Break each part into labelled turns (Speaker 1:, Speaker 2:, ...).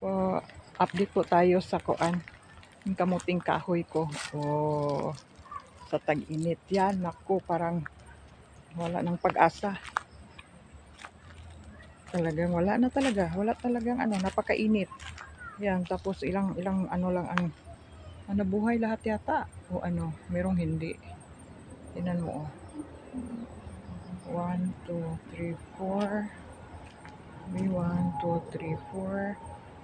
Speaker 1: po, update po tayo sa kuan Yung kamuting kahoy ko. Oh, sa tag-init yan. Naku, parang wala ng pag-asa. Talagang wala na talaga. Wala talagang ano, napakainit. Yan, tapos ilang, ilang ano lang ang ano, buhay lahat yata. O ano, merong hindi. Tinan mo oh. 1, 2, 3, 4. May 1, 2, 3, 4.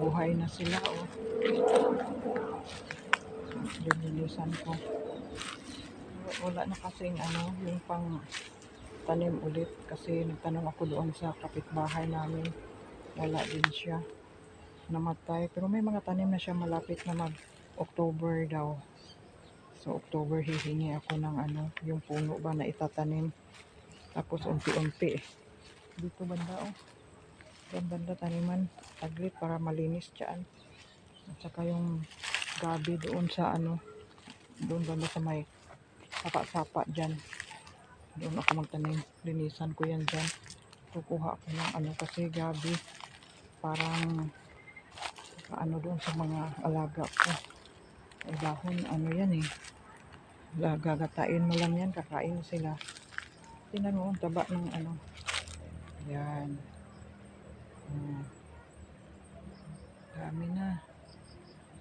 Speaker 1: buhay na sila oh. Dinilisan ko. Wala na kasi yung ano, yung pang tanim ulit kasi nagtanong ako doon sa kapitbahay namin. Wala din siya. Namatay. Pero may mga tanim na siya malapit na mag October daw. So October hihingi ako ng ano, yung puno ba na itatanim. Tapos unti-unti. Dito banda oh. Yung banda taniman, taglit para malinis dyan. At saka yung gabi doon sa ano, doon banda sa may sapa-sapa dyan. Doon ako magtanim. Linisan ko yan dyan. Kukuha ako ng ano kasi gabi. Parang ano doon sa mga alaga ko. Eh, dahon ano yan eh. Gagatain mo lang yan, kakain sila. Tinan mo, taba ng ano. Yan. Hmm. Dami na.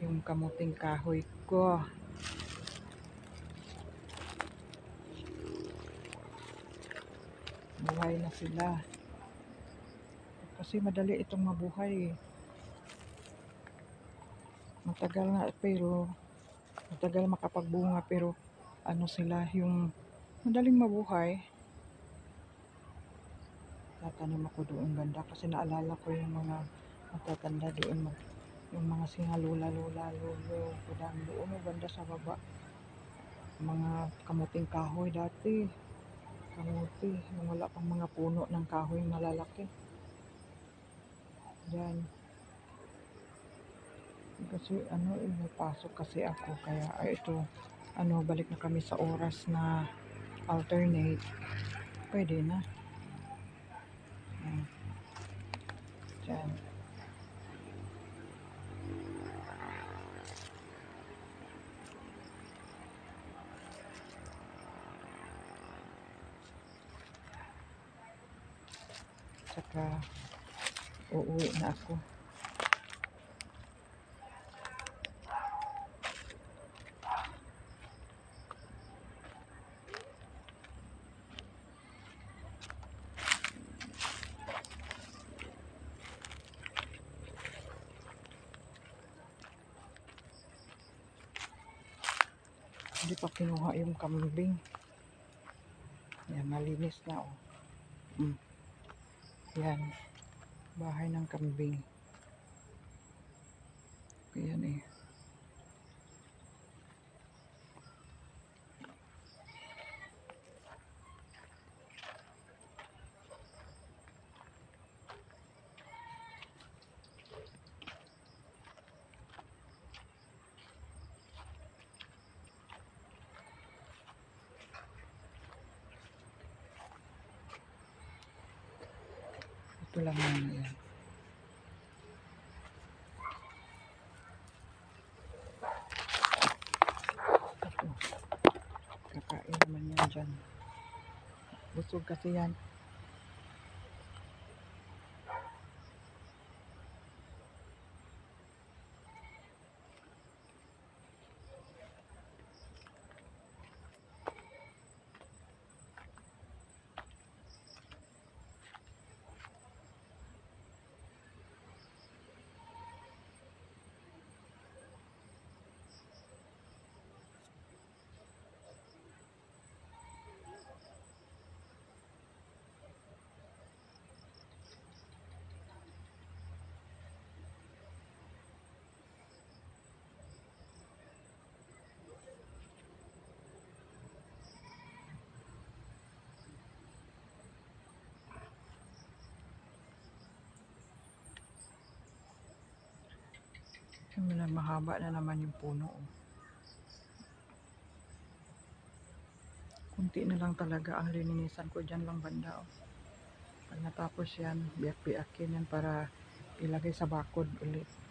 Speaker 1: Yung kamuting kahoy ko. Buhay na sila. Kasi madali itong mabuhay. Matagal na pero matagal makapagbunga pero ano sila yung madaling mabuhay tatanim ako doon banda kasi naalala ko yung mga matatanda doon mag, yung mga singalula lula lolo kudang doon banda sa baba mga kamuting kahoy dati kamuti yung wala pang mga puno ng kahoy malalaki yan kasi ano eh, pasok kasi ako kaya ay ah, ito ano balik na kami sa oras na alternate pwede na Diyan. Saka uuwi na ako. Hindi pa kinuha yung kambing. Yan, malinis na oh. Mm. Yan. Bahay ng kambing. Yan eh. Ito lang muna yan. Ito. Kakain naman yan dyan. Busog kasi yan. Siyempre mahaba na naman yung puno. Oh. Kunti na lang talaga ang lininisan ko dyan lang banda. Oh. Pag natapos yan, biyak-biyakin yan para ilagay sa bakod ulit.